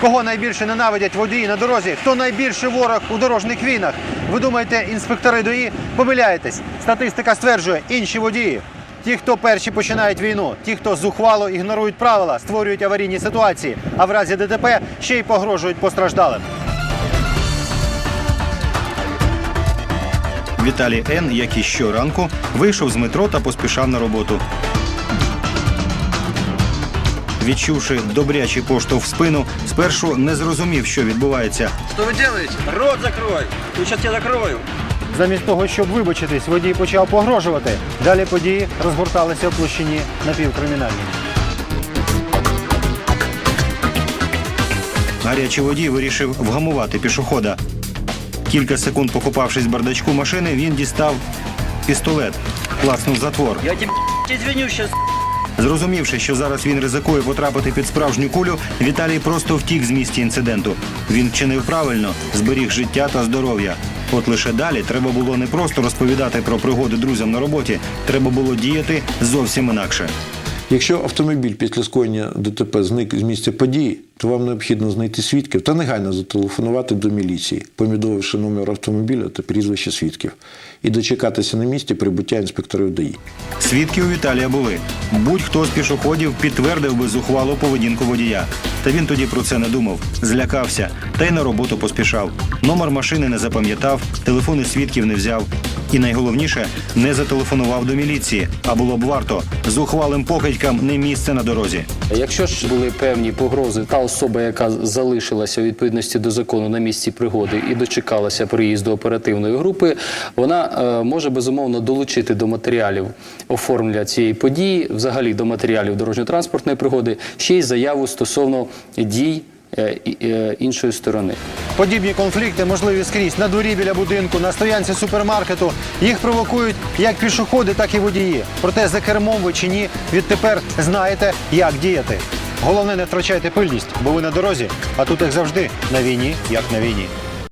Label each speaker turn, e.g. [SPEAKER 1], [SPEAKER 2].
[SPEAKER 1] Кого найбільше ненавидять водії на дорозі? Хто найбільший ворог у дорожніх війнах? Ви думаєте, інспектори ДОІ помиляєтесь? Статистика стверджує інші водії. Ті, хто перші починають війну, ті, хто зухвало ігнорують правила, створюють аварійні ситуації, а в разі ДТП ще й погрожують постраждалим.
[SPEAKER 2] Віталій Н., як і щоранку, вийшов з метро та поспішав на роботу. Відчувши добрячий поштовх в спину, спершу не зрозумів, що відбувається.
[SPEAKER 3] Что вы делаете? Рот закрой! Я сейчас тебя закрою.
[SPEAKER 1] Замість того, щоб вибачитись, водій почав погрожувати. Далі події розгорталися в площині напівкримінальній.
[SPEAKER 2] Гарячий водій вирішив вгамувати пішохода. Кілька секунд покупавшись в бардачку машини, він дістав пістолет, класнув затвор.
[SPEAKER 3] Я тебе извиню сейчас.
[SPEAKER 2] Зрозумівши, що зараз він ризикує потрапити під справжню кулю, Віталій просто втік з місця інциденту. Він вчинив правильно, зберіг життя та здоров'я. От лише далі треба було не просто розповідати про пригоди друзям на роботі, треба було діяти зовсім інакше.
[SPEAKER 4] Якщо автомобіль після скоєння ДТП зник з місця події, то вам необхідно знайти свідків та негайно зателефонувати до міліції, помідовивши номер автомобіля та прізвище свідків, і дочекатися на місці прибуття інспекторів ДАІ.
[SPEAKER 2] Свідки у Віталія були. Будь-хто з пішоходів підтвердив би зухвалу поведінку водія. Та він тоді про це не думав, злякався та й на роботу поспішав. Номер машини не запам'ятав, телефони свідків не взяв. І найголовніше не зателефонував до міліції, а було б варто зухвалим покидькам не місце на дорозі.
[SPEAKER 5] Якщо ж були певні погрози, та особа, яка залишилася у відповідності до закону на місці пригоди і дочекалася приїзду оперативної групи, вона е, може безумовно долучити до матеріалів оформлення цієї події, взагалі до матеріалів дорожньо-транспортної пригоди, ще й заяву стосовно дій е, е, іншої сторони.
[SPEAKER 1] Подібні конфлікти можливі скрізь на дворі біля будинку, на стоянці супермаркету. Їх провокують як пішоходи, так і водії. Проте за кермом ви чи ні, відтепер знаєте, як діяти. Головне, не втрачайте пильність, бо ви на дорозі, а тут, як завжди, на війні, як на війні.